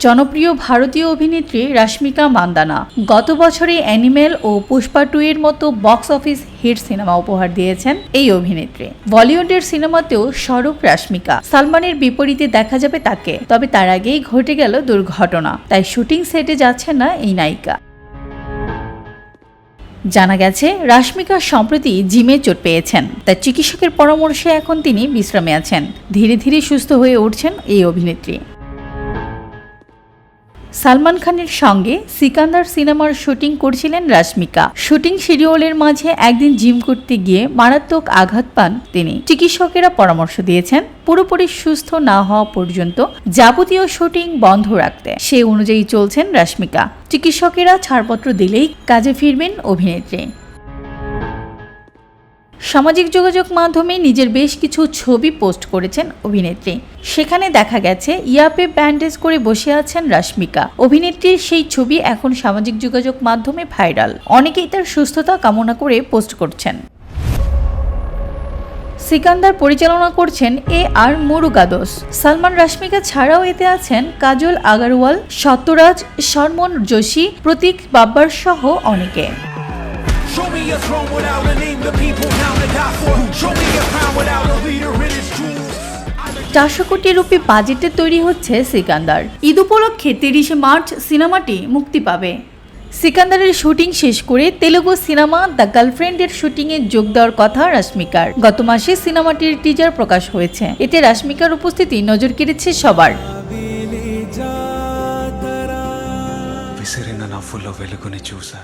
জনপ্রিয় ভারতীয় অভিনেত্রী রাশ্মিকা মান্দানা গত বছরে অ্যানিমেল ও পুষ্পা টু এর মতো বক্স অফিস হিট সিনেমা উপহার দিয়েছেন এই অভিনেত্রী। বলিউডের সিনেমাতেও স্বরূপ রাশ্মিকা। সালমানের বিপরীতে দেখা যাবে তাকে। তবে তার আগেই ঘটে গেল দুর্ঘটনা। তাই শুটিং সেটে যাচ্ছে না এই নায়িকা। জানা গেছে, রাশ্মিকা সম্প্রতি জিমে চোট পেয়েছেন। তাই চিকিৎসকের পরামর্শে এখন তিনি বিশ্রামে আছেন। ধীরে ধীরে সুস্থ হয়ে উঠছেন এই অভিনেত্রী। সালমান খানের সঙ্গে সিকান্দার সিনেমার শুটিং করছিলেন রাশমিকা। শুটিং শিডিউলের মাঝে একদিন জিম করতে গিয়ে মারাত্মক আঘাত পান তিনি। চিকিৎসকেরা পরামর্শ দিয়েছেন, পুরোপুরি সুস্থ না হওয়া পর্যন্ত যাবতীয় শুটিং বন্ধ রাখতে। সে অনুযায়ী চলছেন রাশমিকা। চিকিৎসকেরা ছাড়পত্র দিলেই কাজে ফিরবেন অভিনেত্রী। সামাজিক যোগাযোগ মাধ্যমে নিজের বেশ কিছু ছবি পোস্ট করেছেন অভিনেত্রী। সেখানে দেখা গেছে, ইয়াপে ব্যান্ডেজ করে বসে আছেন রাশ্মিকা। অভিনেত্রীর সেই ছবি এখন সামাজিক যোগাযোগ মাধ্যমে ভাইরাল। অনেকেই তার সুস্থতা কামনা করে পোস্ট করছেন। সিকান্দার পরিচালনা করছেন এ আর মুরুগাদোস। সালমান রাশ্মিকা ছাড়াও এতে আছেন কাজল আগারওয়াল, সত্যরাজ শর্মন যোশী, প্রতীক বাব্বার সহ অনেকে। Show me a throne without a name, the people now to die for. Show me a crown without a leader in its jewels. চারশো কোটি রুপি বাজেটে তৈরি হচ্ছে সিকান্দার ঈদ উপলক্ষে তিরিশে মার্চ সিনেমাটি মুক্তি পাবে সিকান্দারের শুটিং শেষ করে তেলুগু সিনেমা দ্য গার্লফ্রেন্ডের শুটিংয়ে যোগ দেওয়ার কথা রাশ্মিকার গত মাসে সিনেমাটির টিজার প্রকাশ হয়েছে এতে রাশ্মিকার উপস্থিতি নজর কেড়েছে সবার విసిరిన నవ్వులో వెలుగుని చూసా